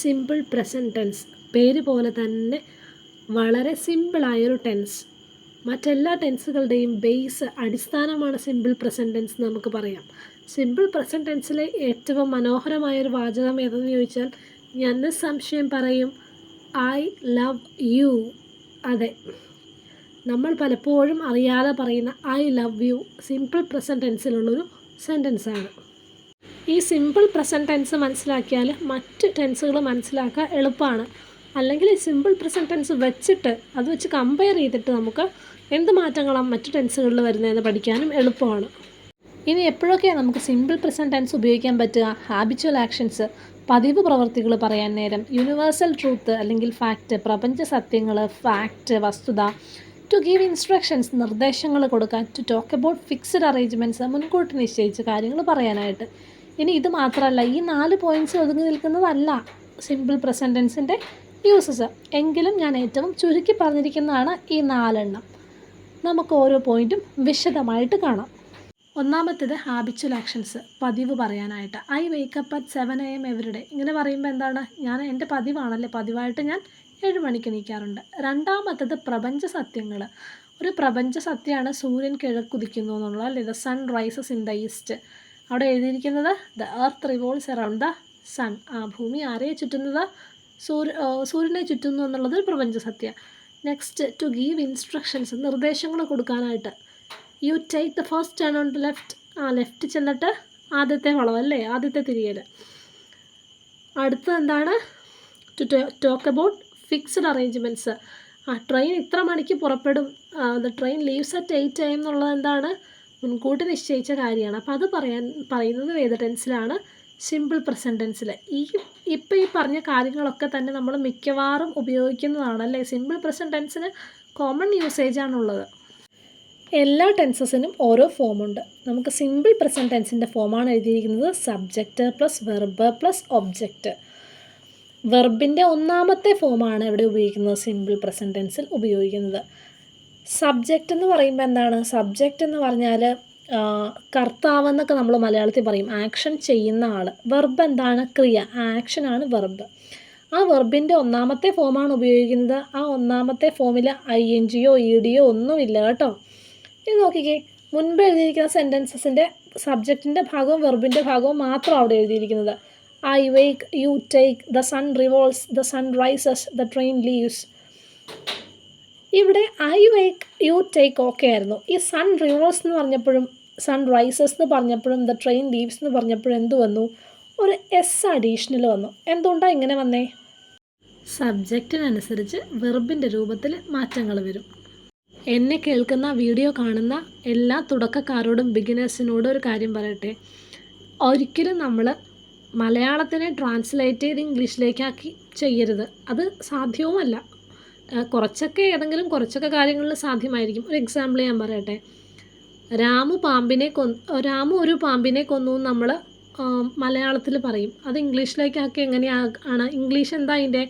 Simple present tense പേര് പോലെ തന്നെ വളരെ സിമ്പിളായൊരു ടെൻസ് മറ്റെല്ലാ ടെൻസുകളുടെയും ബേസ് അടിസ്ഥാനമാണ് സിമ്പിൾ പ്രസന്റ് ടെൻസ് നമുക്ക് പറയാം. സിമ്പിൾ പ്രസന്റ് ടെൻസിലെ ഏറ്റവും മനോഹരമായൊരു വാചകം ഏതെന്ന് ചോദിച്ചാൽ ഞാൻ സംശയം പറയും ഐ ലവ് യു അതെ. നമ്മൾ പലപ്പോഴും അറിയാതെ പറയുന്ന I love you simple present ടെൻസിലുള്ളൊരു സെന്റൻസാണ് ഈ സിമ്പിൾ പ്രസന്റ് ടെൻസ് മനസ്സിലാക്കിയാൽ മറ്റ് ടെൻസുകൾ മനസ്സിലാക്കാൻ എളുപ്പമാണ് അല്ലെങ്കിൽ ഈ സിമ്പിൾ പ്രസന്റ് ടെൻസ് വെച്ചിട്ട് അത് വെച്ച് കമ്പയർ ചെയ്തിട്ട് നമുക്ക് എന്ത് മാറ്റങ്ങളാണ് മറ്റ് ടെൻസുകളിൽ വരുന്നതെന്ന് പഠിക്കാനും എളുപ്പമാണ്. ഇനി എപ്പോഴൊക്കെയാണ് നമുക്ക് സിമ്പിൾ പ്രസന്റ് ടെൻസ് ഉപയോഗിക്കാൻ പറ്റുക? ഹാബിച്വൽ ആക്ഷൻസ് പതിവ് പ്രവർത്തികൾ പറയാൻ നേരം യൂണിവേഴ്സൽ ട്രൂത്ത് അല്ലെങ്കിൽ ഫാക്റ്റ് പ്രപഞ്ച സത്യങ്ങൾ ഫാക്റ്റ് വസ്തുത ടു ഗീവ് ഇൻസ്ട്രക്ഷൻസ് നിർദ്ദേശങ്ങൾ കൊടുക്കാൻ to talk about fixed arrangements മുൻകൂട്ടി നിശ്ചയിച്ച കാര്യങ്ങൾ പറയാനായിട്ട്. ഇനി ഇത് മാത്രമല്ല ഈ നാല് പോയിന്റ്സ് ഒതുങ്ങി നിൽക്കുന്നതല്ല സിമ്പിൾ പ്രസന്റൻസിന്റെ യൂസസ് എങ്കിലും ഞാൻ ഏറ്റവും ചുരുക്കി പറഞ്ഞിരിക്കുന്നതാണ് ഈ നാലെണ്ണം. നമുക്ക് ഓരോ പോയിന്റും വിശദമായിട്ട് കാണാം. ഒന്നാമത്തേത് ഹാബിച്വൽ ആക്ഷൻസ് പതിവ് പറയാനായിട്ട്. I wake up at seven A M everyday ഇങ്ങനെ പറയുമ്പോൾ എന്താണ്? ഞാൻ എന്റെ പതിവാണല്ലേ? പതിവായിട്ട് ഞാൻ ഏഴ് മണിക്ക് നീക്കാറുണ്ട് രണ്ടാമത്തേത് പ്രപഞ്ച സത്യങ്ങൾ ഒരു പ്രപഞ്ച സത്യമാണ് സൂര്യൻ കിഴക്കുതിക്കുന്നു എന്നുള്ളത് അല്ലേ? The sun rises in the east അവിടെ എഴുതിയിരിക്കുന്നത് the earth revolves around the sun. ആ ഭൂമി ആരെയെ ചുറ്റുന്നത്? സൂര്യ സൂര്യനെ ചുറ്റുന്നു എന്നുള്ളത് പ്രപഞ്ച സത്യ. നെക്സ്റ്റ് ടു ഗീവ് ഇൻസ്ട്രക്ഷൻസ് നിർദ്ദേശങ്ങൾ കൊടുക്കാനായിട്ട്. You take the first turn on left ആ ലെഫ്റ്റ് ചെന്നിട്ട് ആദ്യത്തെ വളവ് അല്ലേ? ആദ്യത്തെ തിരിയൽ അടുത്തത് എന്താണ്? To talk about fixed arrangements ആ ട്രെയിൻ ഇത്ര മണിക്ക് പുറപ്പെടും. The train leaves at eight time എന്നുള്ളത് എന്താണ്? മുൻകൂട്ടി നിശ്ചയിച്ച കാര്യമാണ്. അപ്പോൾ അത് പറയാൻ പറയുന്നത് വേദ ടെൻസിലാണ് സിമ്പിൾ പ്രസന്റ് ടെൻസിൽ ഈ ഇപ്പോൾ ഈ പറഞ്ഞ കാര്യങ്ങളൊക്കെ തന്നെ നമ്മൾ മിക്കവാറും ഉപയോഗിക്കുന്നതാണ് അല്ലേ? സിമ്പിൾ പ്രസന്റ് ടെൻസിന് കോമൺ യൂസേജ് ആണുള്ളത് എല്ലാ ടെൻസസിനും ഓരോ ഫോമുണ്ട് നമുക്ക് സിമ്പിൾ പ്രസന്റ് ടെൻസിന്റെ ഫോമാണ് എഴുതിയിരിക്കുന്നത്. Subject plus verb plus object വെർബിന്റെ ഒന്നാമത്തെ ഫോമാണ് ഇവിടെ ഉപയോഗിക്കുന്നത് സിമ്പിൾ പ്രസന്റ് ടെൻസിൽ ഉപയോഗിക്കുന്നത്. സബ്ജക്റ്റ് എന്ന് പറയുമ്പോൾ എന്താണ്? സബ്ജക്റ്റ് എന്ന് പറഞ്ഞാൽ കർത്താവ് എന്നൊക്കെ നമ്മൾ മലയാളത്തിൽ പറയും. ആക്ഷൻ ചെയ്യുന്ന ആൾ വെർബ് എന്താണ്? ക്രിയ. ആക്ഷനാണ് വെർബ് ആ വെർബിന്റെ ഒന്നാമത്തെ ഫോമാണ് ഉപയോഗിക്കുന്നത്. ആ ഒന്നാമത്തെ ഫോമിൽ ഐ എൻ ജിയോ ഇ ഡിയോ ഒന്നുമില്ല കേട്ടോ. ഇത് നോക്കിക്കേ. മുൻപ് എഴുതിയിരിക്കുന്ന സെന്റൻസസിന്റെ സബ്ജക്റ്റിന്റെ ഭാഗവും വെർബിന്റെ ഭാഗവും മാത്രം അവിടെ എഴുതിയിരിക്കുന്നത്. I wake you take the sun revolves the sun rises the train leaves ഇവിടെ I wake you take okay ആയിരുന്നു. ഈ സൺ റിവേഴ്സ് എന്ന് പറഞ്ഞപ്പോഴും സൺ റൈസസ് എന്ന് പറഞ്ഞപ്പോഴും ദ ട്രെയിൻ ലീവ്സ് എന്ന് പറഞ്ഞപ്പോഴും എന്ത് വന്നു? ഒരു എസ് അഡീഷണൽ വന്നു. എന്തുകൊണ്ടാണ് ഇങ്ങനെ വന്നേ? സബ്ജക്റ്റിനനുസരിച്ച് വെർബിന്റെ രൂപത്തിൽ മാറ്റങ്ങൾ വരും. എന്നെ കേൾക്കുന്ന വീഡിയോ കാണുന്ന എല്ലാ തുടക്കക്കാരോടും ബിഗിനേഴ്സിനോടും ഒരു കാര്യം പറയട്ടെ. ഒരിക്കലും നമ്മൾ മലയാളത്തിനെ ട്രാൻസ്ലേറ്റ് ചെയ്ത് ഇംഗ്ലീഷിലേക്കാക്കി ചെയ്യരുത്. അത് സാധ്യവുമല്ല. കുറച്ചൊക്കെ ഏതെങ്കിലും കുറച്ചൊക്കെ കാര്യങ്ങളിൽ സാധ്യമായിരിക്കും. ഒരു എക്സാമ്പിൾ ഞാൻ പറയട്ടെ. രാമു പാമ്പിനെ കൊന്നു രാമു ഒരു പാമ്പിനെ കൊന്നു നമ്മൾ മലയാളത്തിൽ പറയും. അത് ഇംഗ്ലീഷിലേക്കാക്കി എങ്ങനെയാണ് ഇംഗ്ലീഷ് എന്താ അതിന്റെ?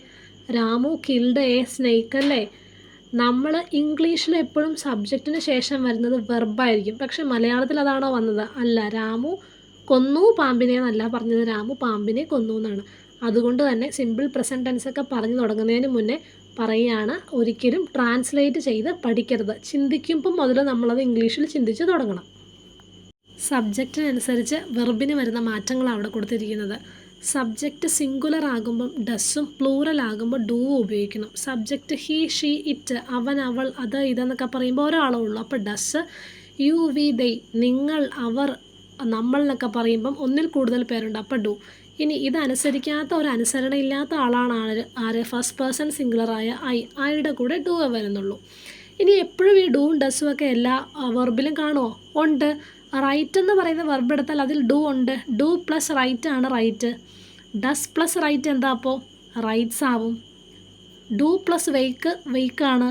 രാമു കിൽഡ് എ സ്നേക്ക് അല്ലേ? നമ്മൾ ഇംഗ്ലീഷിൽ എപ്പോഴും സബ്ജക്റ്റിന് ശേഷം വരുന്നത് വെർബായിരിക്കും പക്ഷെ മലയാളത്തിൽ അതാണോ വന്നത്? അല്ല. രാമു കൊന്നു പാമ്പിനെ എന്നല്ല പറഞ്ഞത്. രാമു പാമ്പിനെ കൊന്നു എന്നാണ്. അതുകൊണ്ട് തന്നെ സിമ്പിൾ പ്രസന്റ് ഒക്കെ പറഞ്ഞു തുടങ്ങുന്നതിന് മുന്നേ പറയുകയാണ് ഒരിക്കലും ട്രാൻസ്ലേറ്റ് ചെയ്ത് പഠിക്കരുത്. ചിന്തിക്കുമ്പം മുതൽ നമ്മളത് ഇംഗ്ലീഷിൽ ചിന്തിച്ച് തുടങ്ങണം. സബ്ജക്റ്റിനനുസരിച്ച് വെർബിന് വരുന്ന മാറ്റങ്ങളാണ് അവിടെ കൊടുത്തിരിക്കുന്നത്. സബ്ജക്റ്റ് സിംഗുലർ ആകുമ്പം ഡസ്സും പ്ലൂറൽ ആകുമ്പോൾ ഡൂ ഉപയോഗിക്കണം. സബ്ജക്റ്റ് ഹീ ഷീ ഇറ്റ് അവൻ അവൾ അത് ഇതെന്നൊക്കെ പറയുമ്പോൾ ഒരാളേ ഉള്ളൂ. അപ്പോൾ ഡസ് യു വി ദൈ നിങ്ങൾ അവർ നമ്മൾ എന്നൊക്കെ പറയുമ്പം ഒന്നിൽ കൂടുതൽ പേരുണ്ട്. അപ്പോൾ ഡു ഇനി ഇതനുസരിക്കാത്ത ഒരു അനുസരണ ഇല്ലാത്ത ആളാണ് ആര് ആര്? ഫസ്റ്റ് പേഴ്സൺ സിംഗുലറായ ഐ ഐയുടെ കൂടെ ഡൂ വരുന്നുള്ളൂ. ഇനി എപ്പോഴും ഈ ഡൂവും ഡസ്സും ഒക്കെ എല്ലാ വെർബിലും കാണുമോ ഉണ്ട്. റൈറ്റ് എന്ന് പറയുന്ന വെർബ് എടുത്താൽ അതിൽ ഡൂ ഉണ്ട്. ഡൂ പ്ലസ് റൈറ്റ് ആണ് റൈറ്റ് ഡസ് പ്ലസ് റൈറ്റ് എന്താ അപ്പോൾ റൈറ്റ്സ് ആവും. ഡൂ പ്ലസ് വെയ്ക്ക് വെയ്ക്കാണ്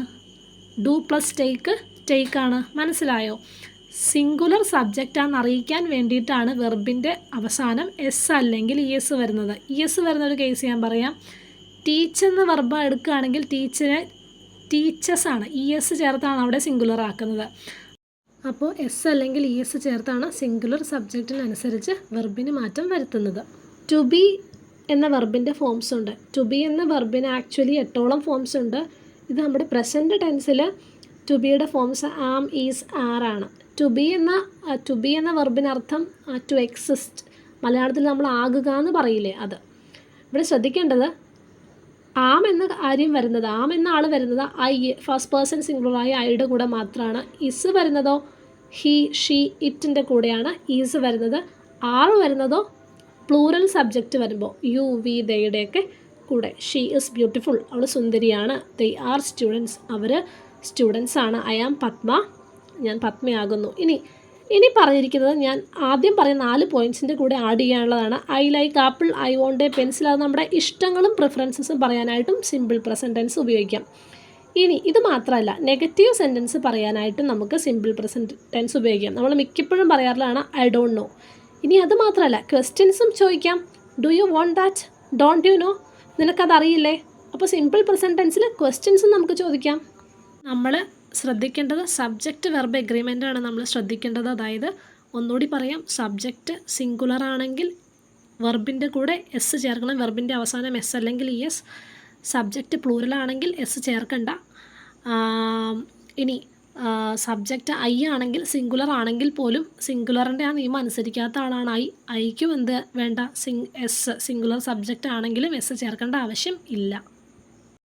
ഡൂ പ്ലസ് ടേക്ക് ടേക്കാണ് മനസ്സിലായോ? സിംഗുലർ സബ്ജക്റ്റ് ആണെന്ന് അറിയിക്കാൻ വേണ്ടിയിട്ടാണ് വെർബിന്റെ അവസാനം എസ് അല്ലെങ്കിൽ ഇ എസ് വരുന്നത്. ഇ എസ് വരുന്ന ഒരു കേസ് ഞാൻ പറയാം. ടീച്ചർ എന്ന വെർബ് എടുക്കുകയാണെങ്കിൽ ടീച്ചറെ ടീച്ചേഴ്സ് ആണ്. ഇ എസ് ചേർത്താണ് അവിടെ സിംഗുലർ ആക്കുന്നത്. അപ്പോൾ എസ് അല്ലെങ്കിൽ ഇ എസ് ചേർത്താണ് സിംഗുലർ സബ്ജക്റ്റിനനുസരിച്ച് വെർബിന് മാറ്റം വരുത്തുന്നത്. ടു ബി എന്ന വെർബിന്റെ ഫോംസ് ഉണ്ട്. ടു ബി എന്ന വെർബിന് ആക്ച്വലി എട്ടോളം ഫോംസ് ഉണ്ട്. ഇത് നമ്മുടെ പ്രസന്റ് ടെൻസിൽ ടു ബിയുടെ ഫോംസ് ആം ഈസ് ആർ ആണ്. ടു ബി എന്ന ടു ബി എന്ന വെർബിനർത്ഥം ടു എക്സിസ്റ്റ് മലയാളത്തിൽ നമ്മൾ ആകുക എന്ന് പറയില്ലേ അത്. ഇവിടെ ശ്രദ്ധിക്കേണ്ടത് ആം എന്ന കാര്യം വരുന്നത് ആം എന്ന ആൾ വരുന്നത് ഐ ഫസ്റ്റ് പേഴ്സൺ സിംഗുലറായ ഐയുടെ കൂടെ മാത്രമാണ് ഇസ് വരുന്നതോ ഹി ഷീ ഇറ്റിന്റെ കൂടെയാണ് ഈസ് വരുന്നത്. ആർ വരുന്നതോ പ്ലൂറൽ സബ്ജക്റ്റ് വരുമ്പോൾ യു വി ദയുടെയൊക്കെ കൂടെ. ഷീ ഇസ് ബ്യൂട്ടിഫുൾ അവൾ സുന്ദരിയാണ്. ദേ ആർ സ്റ്റുഡൻസ് അവർ സ്റ്റുഡൻസ് ആണ്. ഐ ആം പത്മ ഞാൻ പത്മയാകുന്നു. ഇനി ഇനി പറഞ്ഞിരിക്കുന്നത് ഞാൻ ആദ്യം പറഞ്ഞ നാല് പോയിന്റ്സിന്റെ കൂടെ add ചെയ്യാനുള്ളതാണ്. I like apple I want a pencil അത് നമ്മുടെ ഇഷ്ടങ്ങളും പ്രിഫറൻസസും പറയാനായിട്ടും സിമ്പിൾ പ്രസന്റൻസ് ഉപയോഗിക്കാം. ഇനി ഇത് മാത്രമല്ല നെഗറ്റീവ് സെന്റൻസ് പറയാനായിട്ടും നമുക്ക് സിമ്പിൾ പ്രസന്റ് ടെൻസ് ഉപയോഗിക്കാം. നമ്മൾ മിക്കപ്പോഴും പറയാറുള്ളതാണ് ഐ ഡോണ്ട് നോ ഇനി അത് മാത്രമല്ല ക്വസ്റ്റ്യൻസും ചോദിക്കാം. Do you want that don't you know നിനക്കതറിയില്ലേ? അപ്പോൾ സിമ്പിൾ പ്രസന്റ് ടെൻസിൽ ക്വസ്റ്റ്യൻസും നമുക്ക് ചോദിക്കാം. നമ്മൾ ശ്രദ്ധിക്കേണ്ടത് സബ്ജക്റ്റ് വെർബ് എഗ്രിമെന്റ് ആണ് നമ്മൾ ശ്രദ്ധിക്കേണ്ടത്. അതായത് ഒന്നുകൂടി പറയാം സബ്ജക്റ്റ് സിംഗുലർ ആണെങ്കിൽ വെർബിന്റെ കൂടെ എസ് ചേർക്കണം. വെർബിന്റെ അവസാനം എസ് അല്ലെങ്കിൽ ഇ എസ് സബ്ജക്റ്റ് പ്ലൂറൽ ആണെങ്കിൽ എസ് ചേർക്കണ്ട. ഇനി സബ്ജക്റ്റ് ഐ ആണെങ്കിൽ സിംഗുലർ ആണെങ്കിൽ പോലും സിംഗുലറിന്റെ ആ നിയമം അനുസരിക്കാത്ത ആളാണ് ഐ ഐക്കും എന്ത് വേണ്ട? സിംഗ് എസ് സിംഗുലർ സബ്ജക്റ്റ് ആണെങ്കിലും എസ് ചേർക്കേണ്ട ആവശ്യം ഇല്ല.